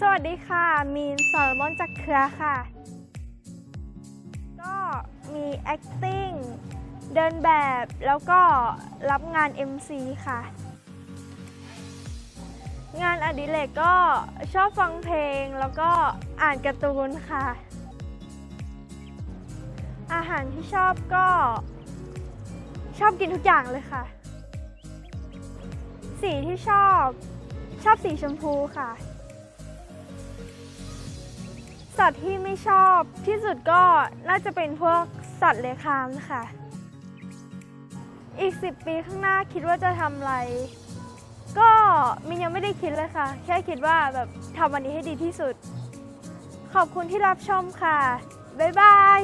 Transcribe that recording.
สวัสดีค่ะ มีนสรมอนจากเครือค่ะ ก็มี acting เดินแบบแล้วก็รับงาน MC ค่ะ งานอดิเรกก็ชอบฟังเพลงแล้วก็อ่านการ์ตูนค่ะ อาหารที่ชอบก็ ชอบกินทุกอย่างเลยค่ะ สีที่ชอบชอบสีชมพูค่ะ สัตว์ที่ไม่ชอบที่สุดก็น่าจะเป็นพวกสัตว์เลื้อยคลานค่ะ อีก 10 ปีข้างหน้าคิดว่าจะทำอะไร ก็มินยังไม่ได้คิดเลยค่ะ แค่คิดว่าแบบทำวันนี้ให้ดีที่สุด ขอบคุณที่รับชมค่ะ บ๊ายบาย